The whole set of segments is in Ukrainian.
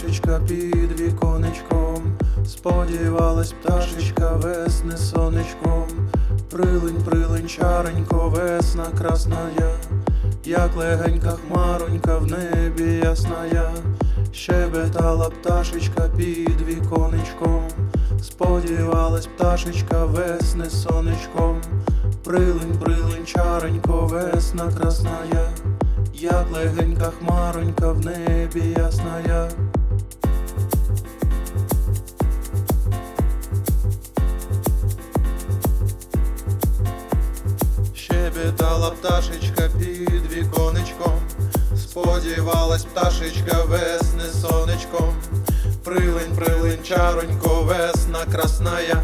пташечка під віконечком, сподівалась пташечка весни сонечком, прилинь, прилинь, чаренько, весна красная, як легенька хмаронька в небі ясная, щебетала пташечка під віконечком, сподівалась пташечка весни сонечком, прилинь, прилинь, чаренько, весна красная, як легенька хмаронька в небі ясная. Щебетала пташечка під віконечком, сподівалась пташечка весни сонечком, прилинь, прилинь, чаронько, весна красная,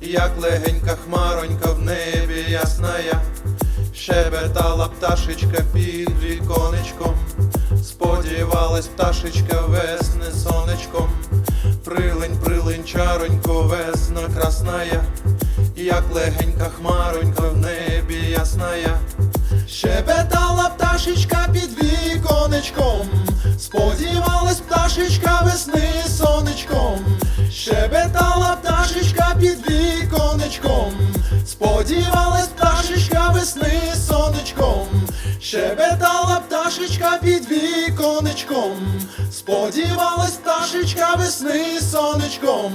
як легенька хмаронька в небі ясная, щебетала пташечка під віконечком, сподівалась пташечка весни сонечком, прилинь, прилинь, чаронько, весна красная, як легенька хмаронька в небі ясная. Щебетала пташечка під віконечком, сподівалась пташечка весни сонечком, щебетала пташечка під віконечком, сподівалась пташечка весни сонечком.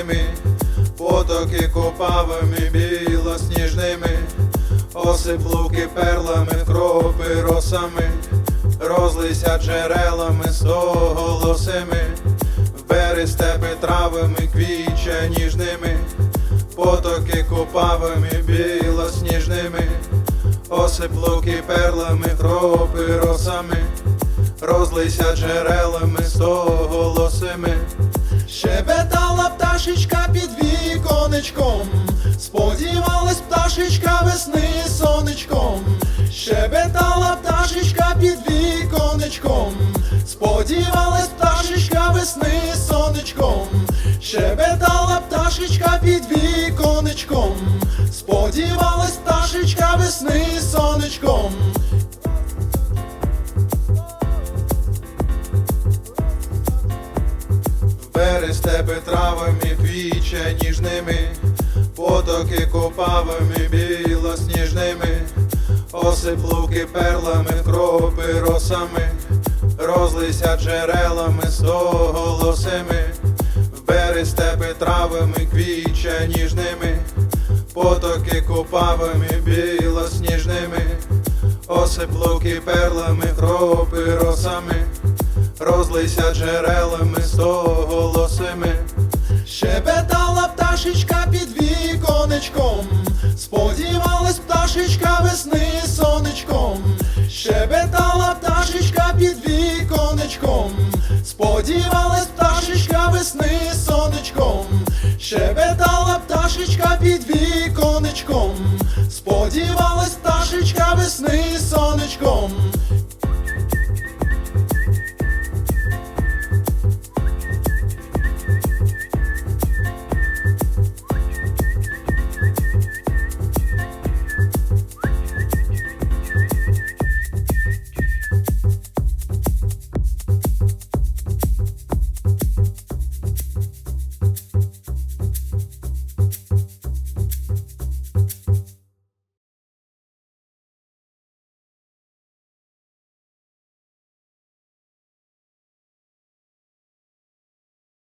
Ніжними, потоки копавими, білосніжними, осип луки перлами, кропи росами, розлися джерелами стоголосими, з тебе травами, квіче ніжними, потоки копавими, білосніжними, осип луки перлами, кропи росами розлися джерелами стоголосими. Щебетала сонечком. Бери тебе травами, віче ніжними, потоки копавими, білосніжними, осип луки перлами, кропи росами, розлися джерелами стоголосими, Бери тебе травами, квіче ніжними, потоки копавими, білосніжними, осип луки перлами, кропи росами розлися джерелами стоголосими. Сподівалась пташечка весни сонечком.